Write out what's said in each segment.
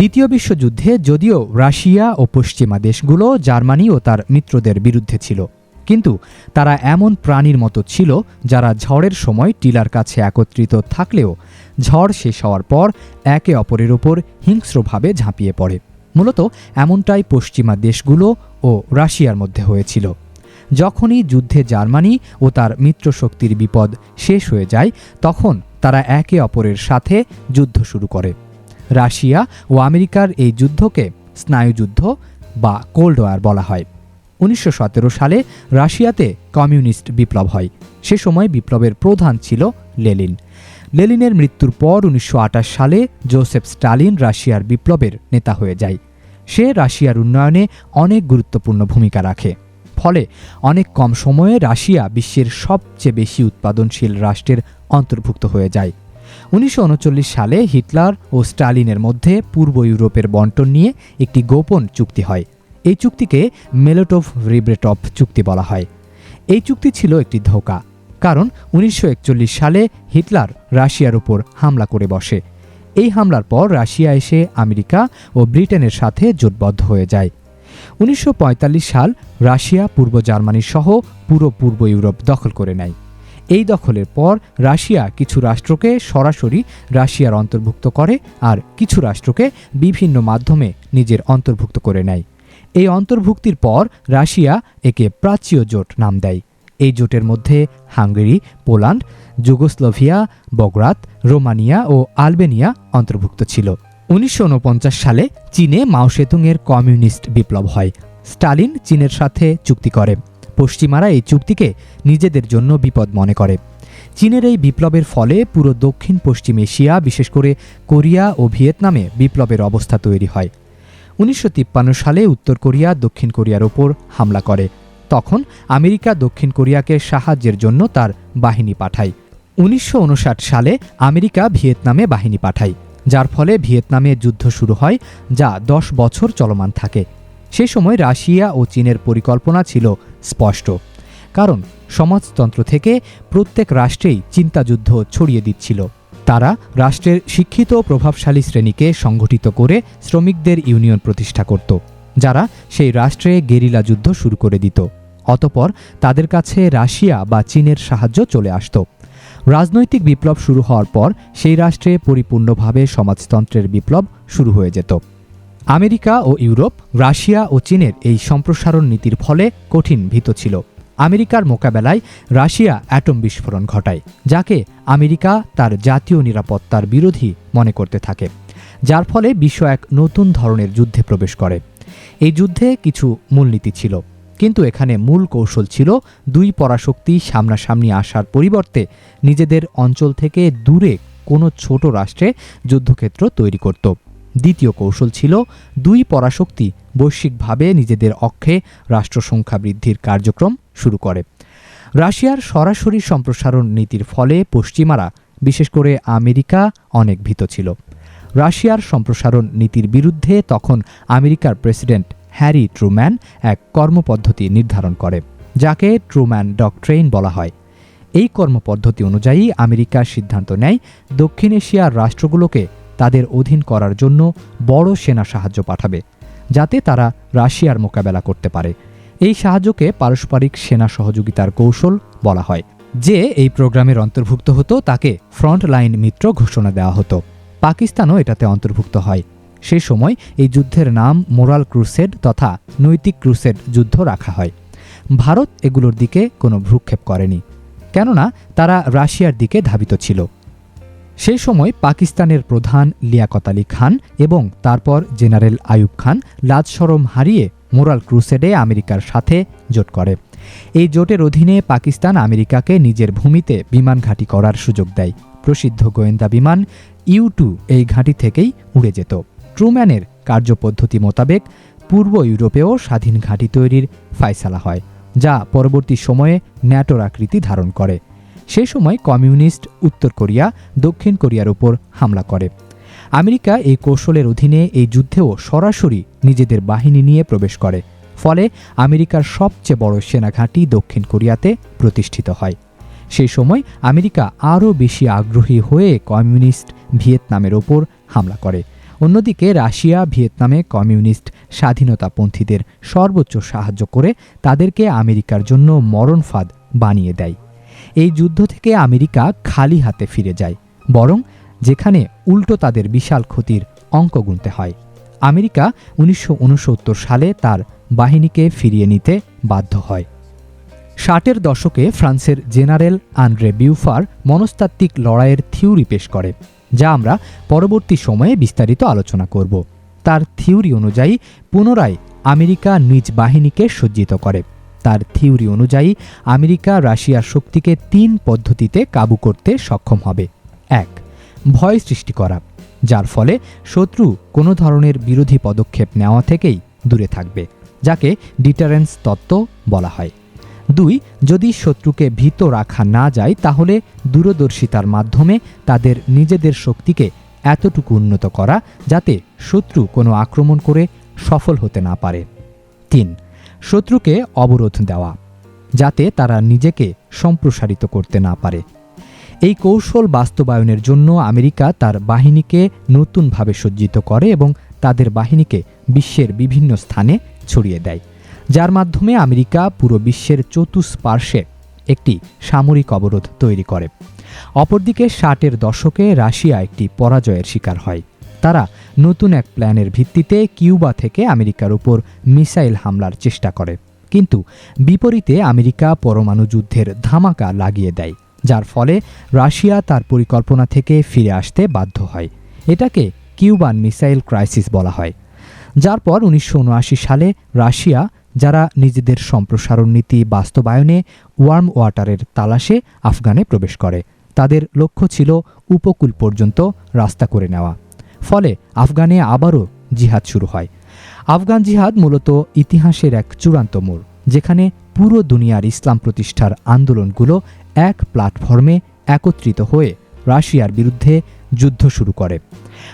দ্বিতীয় বিশ্বযুদ্ধে যদিও রাশিয়া ও পশ্চিমা দেশগুলো জার্মানি ও তার মিত্রদের বিরুদ্ধে ছিল, কিন্তু তারা এমন প্রাণীর মতো ছিল যারা ঝড়ের সময় টিলার কাছে একত্রিত থাকলেও ঝড় শেষ হওয়ার পর একে অপরের ওপর হিংস্রভাবে ঝাঁপিয়ে পড়ে। মূলত এমনটাই পশ্চিমা দেশগুলো ও রাশিয়ার মধ্যে হয়েছিল। যখনই যুদ্ধে জার্মানি ও তার মিত্রশক্তির বিপদ শেষ হয়ে যায়, তখন তারা একে অপরের সাথে যুদ্ধ শুরু করে। রাশিয়া ও আমেরিকার এই যুদ্ধকে স্নায়ুযুদ্ধ বা কোল্ড ওয়ার বলা হয়। উনিশশো সতেরো সালে রাশিয়াতে কমিউনিস্ট বিপ্লব হয়। সে সময় বিপ্লবের প্রধান ছিল লেলিন লেলিনের মৃত্যুর পর উনিশশো আটাশ সালে জোসেফ স্টালিন রাশিয়ার বিপ্লবের নেতা হয়ে যায়। সে রাশিয়ার উন্নয়নে অনেক গুরুত্বপূর্ণ ভূমিকা রাখে। ফলে অনেক কম সময়ে রাশিয়া বিশ্বের সবচেয়ে বেশি উৎপাদনশীল রাষ্ট্রের অন্তর্ভুক্ত হয়ে যায়। উনিশশো উনচল্লিশ সালে হিটলার ও স্টালিনের মধ্যে পূর্ব ইউরোপের বন্টন নিয়ে একটি গোপন চুক্তি হয়। এই চুক্তিকে মেলোটোভ রিব্রেটভ চুক্তি বলা হয়। এই চুক্তি ছিল একটি ধোকা, কারণ উনিশশো একচল্লিশ সালে হিটলার রাশিয়ার উপর হামলা করে বসে। এই হামলার পর রাশিয়া এসে আমেরিকা ও ব্রিটেনের সাথে জোটবদ্ধ হয়ে যায়। উনিশশো পঁয়তাল্লিশ সাল রাশিয়া পূর্ব জার্মানি সহ পুরো পূর্ব ইউরোপ দখল করে নেয়। এই দখলের পর রাশিয়া কিছু রাষ্ট্রকে সরাসরি রাশিয়ার অন্তর্ভুক্ত করে আর কিছু রাষ্ট্রকে বিভিন্ন মাধ্যমে নিজের অন্তর্ভুক্ত করে নেয়। এই অন্তর্ভুক্তির পর রাশিয়া একে প্রাচ্য জোট নাম দেয়। এই জোটের মধ্যে হাঙ্গেরি, পোল্যান্ড, যুগোস্লোভিয়া, বগরাত, রোমানিয়া ও আলবেনিয়া অন্তর্ভুক্ত ছিল। উনিশশো উনপঞ্চাশ সালে চীনে মাওসেতুংয়ের কমিউনিস্ট বিপ্লব হয়। স্টালিন চীনের সাথে চুক্তি করে। পশ্চিমারা এই চুক্তিকে নিজেদের জন্য বিপদ মনে করে। চীনের এই বিপ্লবের ফলে পুরো দক্ষিণ পশ্চিম এশিয়া, বিশেষ করে কোরিয়া ও ভিয়েতনামে বিপ্লবের অবস্থা তৈরি হয়। উনিশশো তিপ্পান্ন সালে উত্তর কোরিয়া দক্ষিণ কোরিয়ার ওপর হামলা করে। তখন আমেরিকা দক্ষিণ কোরিয়াকে সাহায্যের জন্য তার বাহিনী পাঠায়। উনিশশো উনষাট সালে আমেরিকা ভিয়েতনামে বাহিনী পাঠায়, যার ফলে ভিয়েতনামে যুদ্ধ শুরু হয়, যা দশ বছর চলমান থাকে। সে সময় রাশিয়া ও চীনের পরিকল্পনা ছিল স্পষ্ট। কারণ সমাজতন্ত্র থেকে প্রত্যেক রাষ্ট্রেই চিন্তাযুদ্ধ ছড়িয়ে দিচ্ছিল। তারা রাষ্ট্রের শিক্ষিত প্রভাবশালী শ্রেণীকে সংগঠিত করে শ্রমিকদের ইউনিয়ন প্রতিষ্ঠা করত, যারা সেই রাষ্ট্রে গেরিলা যুদ্ধ শুরু করে দিত। অতপর তাদের কাছে রাশিয়া বা চীনের সাহায্য চলে আসত। রাজনৈতিক বিপ্লব শুরু হওয়ার পর সেই রাষ্ট্রে পরিপূর্ণভাবে সমাজতন্ত্রের বিপ্লব শুরু হয়ে যেত। আমেরিকা ও ইউরোপ, রাশিয়া ও চীনের এই সম্প্রসারণ নীতির ফলে কঠিন ভীত ছিল। আমেরিকার মোকাবেলায় রাশিয়া অ্যাটম বিস্ফোরণ ঘটায়, যাকে আমেরিকা তার জাতীয় নিরাপত্তার বিরোধী মনে করতে থাকে, যার ফলে বিশ্ব এক নতুন ধরনের যুদ্ধে প্রবেশ করে। এই যুদ্ধে কিছু মূলনীতি ছিল, কিন্তু এখানে মূল কৌশল ছিল দুই পরাশক্তি সামনাসামনি আসার পরিবর্তে নিজেদের অঞ্চল থেকে দূরে কোনো ছোট রাষ্ট্রে যুদ্ধক্ষেত্র তৈরি করত। দ্বিতীয় কৌশল ছিল দুই পরাশক্তি বৈশ্বিকভাবে নিজেদের অক্ষে রাষ্ট্রসংখ্যা বৃদ্ধির কার্যক্রম শুরু করে। রাশিয়ার সরাসরি সম্প্রসারণ নীতির ফলে পশ্চিমারা, বিশেষ করে আমেরিকা, অনেক ভীত ছিল। রাশিয়ার সম্প্রসারণ নীতির বিরুদ্ধে তখন আমেরিকার প্রেসিডেন্ট হ্যারি ট্রুম্যান এক কর্মপদ্ধতি নির্ধারণ করে, যাকে ট্রুম্যান ডকট্রেইন বলা হয়। এই কর্মপদ্ধতি অনুযায়ী আমেরিকা সিদ্ধান্ত নেয় দক্ষিণ এশিয়ার রাষ্ট্রগুলোকে তাদের অধীন করার জন্য বড় সেনা সাহায্য পাঠাবে, যাতে তারা রাশিয়ার মোকাবেলা করতে পারে। এই সাহায্যকে পারস্পরিক সেনা সহযোগিতার কৌশল বলা হয়। যে এই প্রোগ্রামের অন্তর্ভুক্ত হতো, তাকে ফ্রন্ট লাইন মিত্র ঘোষণা দেওয়া হতো। পাকিস্তানও এটাতে অন্তর্ভুক্ত হয়। সে সময় এই যুদ্ধের নাম মোরাল ক্রুসেড তথা নৈতিক ক্রুসেড যুদ্ধ রাখা হয়। ভারত এগুলোর দিকে কোনো ভ্রুক্ষেপ করেনি, কেননা তারা রাশিয়ার দিকে ধাবিত ছিল। সেই সময় পাকিস্তানের প্রধান লিয়াকত আলী খান এবং তারপর জেনারেল আয়ুব খান লাজ সরম হারিয়ে মোরাল ক্রুসেডে আমেরিকার সাথে জোট করে। এই জোটের অধীনে পাকিস্তান আমেরিকাকে নিজের ভূমিতে বিমান ঘাঁটি করার সুযোগ দেয়। প্রসিদ্ধ গোয়েন্দা বিমান ইউ টু এই ঘাঁটি থেকেই উড়ে যেত। ট্রুম্যানের কার্যপদ্ধতি মোতাবেক পূর্ব ইউরোপেও স্বাধীন ঘাঁটি তৈরির ফায়সালা হয়, যা পরবর্তী সময়ে ন্যাটোর আকৃতি ধারণ করে। সে সময় কমিউনিস্ট উত্তর কোরিয়া, দক্ষিণ কোরিয়ার উপর হামলা করে। আমেরিকা এই কৌশলের অধীনে এই যুদ্ধেও সরাসরি নিজেদের বাহিনী নিয়ে প্রবেশ করে। ফলে আমেরিকার সবচেয়ে বড় সেনাঘাঁটি দক্ষিণ কোরিয়াতে প্রতিষ্ঠিত হয়। সেই সময় আমেরিকা আরও বেশি আগ্রহী হয়ে কমিউনিস্ট ভিয়েতনামের ওপর হামলা করে। অন্যদিকে রাশিয়া ভিয়েতনামে কমিউনিস্ট স্বাধীনতাপন্থীদের সর্বোচ্চ সাহায্য করে তাদেরকে আমেরিকার জন্য মরণফাঁদ বানিয়ে দেয়। এই যুদ্ধ থেকে আমেরিকা খালি হাতে ফিরে যায়, বরং যেখানে উল্টো তাদের বিশাল ক্ষতির অঙ্ক গুনতে হয়। আমেরিকা উনিশশো উনসত্তর সালে তার বাহিনীকে ফিরিয়ে নিতে বাধ্য হয়। ষাটের দশকে ফ্রান্সের জেনারেল আন্দ্রে বিউফার মনস্তাত্ত্বিক লড়াইয়ের থিওরি পেশ করে, যা আমরা পরবর্তী সময়ে বিস্তারিত আলোচনা করব। তার থিওরি অনুযায়ী পুনরায় আমেরিকা নিজ বাহিনীকে সজ্জিত করে। তার থিওরি অনুযায়ী আমেরিকা রাশিয়ার শক্তিকে তিন পদ্ধতিতে কাবু করতে সক্ষম হবে। এক, ভয় সৃষ্টি করা, যার ফলে শত্রু কোনো ধরনের বিরোধী পদক্ষেপ নেওয়া থেকেই দূরে থাকবে, যাকে ডিটারেন্স তত্ত্ব বলা হয়। দুই, যদি শত্রুকে ভীত রাখা না যায়, তাহলে দূরদর্শিতার মাধ্যমে তাদের নিজেদের শক্তিকে এতটুকু উন্নত করা যাতে শত্রু কোনো আক্রমণ করে সফল হতে না পারে। তিন শত্রুকে অবরোধ দেওয়া, যাতে তারা নিজেকে সম্প্রসারিত করতে না পারে। এই কৌশল বাস্তবায়নের জন্য আমেরিকা তার বাহিনীকে নতুনভাবে সজ্জিত করে এবং তাদের বাহিনীকে বিশ্বের বিভিন্ন স্থানে ছড়িয়ে দেয়। যার মাধ্যমে আমেরিকা পুরো বিশ্বের চতুষ্পার্শ্বে একটি সামরিক অবরোধ তৈরি করে। অপরদিকে ষাটের দশকে রাশিয়া একটি পরাজয়ের শিকার হয়। তারা নতুন এক প্ল্যানের ভিত্তিতে কিউবা থেকে আমেরিকার উপর মিসাইল হামলার চেষ্টা করে। কিন্তু বিপরীতে আমেরিকা পরমাণু যুদ্ধের ধামাকা লাগিয়ে দেয়, যার ফলে রাশিয়া তার পরিকল্পনা থেকে ফিরে আসতে বাধ্য হয়। এটাকে কিউবান মিসাইল ক্রাইসিস বলা হয়। যার পর উনিশশো উনআশি সালে রাশিয়া, যারা নিজেদের সম্প্রসারণ নীতি বাস্তবায়নে ওয়ার্ম ওয়াটারের তালাশে আফগানে প্রবেশ করে, তাদের লক্ষ্য ছিল উপকূল পর্যন্ত রাস্তা করে নেওয়া। ফলে আফগানে আবারও জিহাদ শুরু হয়। আফগান জিহাদ মূলত ইতিহাসের এক চূড়ান্ত মোড়, যেখানে পুরো দুনিয়ার ইসলাম প্রতিষ্ঠার আন্দোলনগুলো এক প্ল্যাটফর্মে একত্রিত হয়ে রাশিয়ার বিরুদ্ধে যুদ্ধ শুরু করে।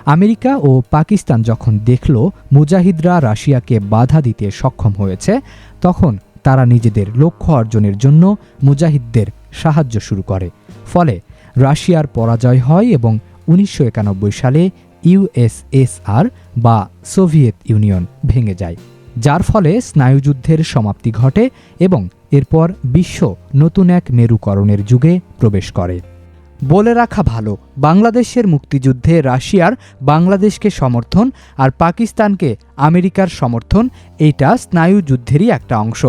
আমেরিকা ও পাকিস্তান যখন দেখল মুজাহিদরা রাশিয়াকে বাধা দিতে সক্ষম হয়েছে, তখন তারা নিজেদের লক্ষ্য অর্জনের জন্য মুজাহিদদের সাহায্য শুরু করে। ফলে রাশিয়ার পরাজয় হয় এবং উনিশশো একানব্বই সালে ইউএসএসআর বা সোভিয়েত ইউনিয়ন ভেঙে যায়, যার ফলে স্নায়ুযুদ্ধের সমাপ্তি ঘটে এবং এরপর বিশ্ব নতুন এক মেরুকরণের যুগে প্রবেশ করে। বলে রাখা ভালো, বাংলাদেশের মুক্তিযুদ্ধে রাশিয়ার বাংলাদেশকে সমর্থন আর পাকিস্তানকে আমেরিকার সমর্থন, এইটা স্নায়ুযুদ্ধেরই একটা অংশ।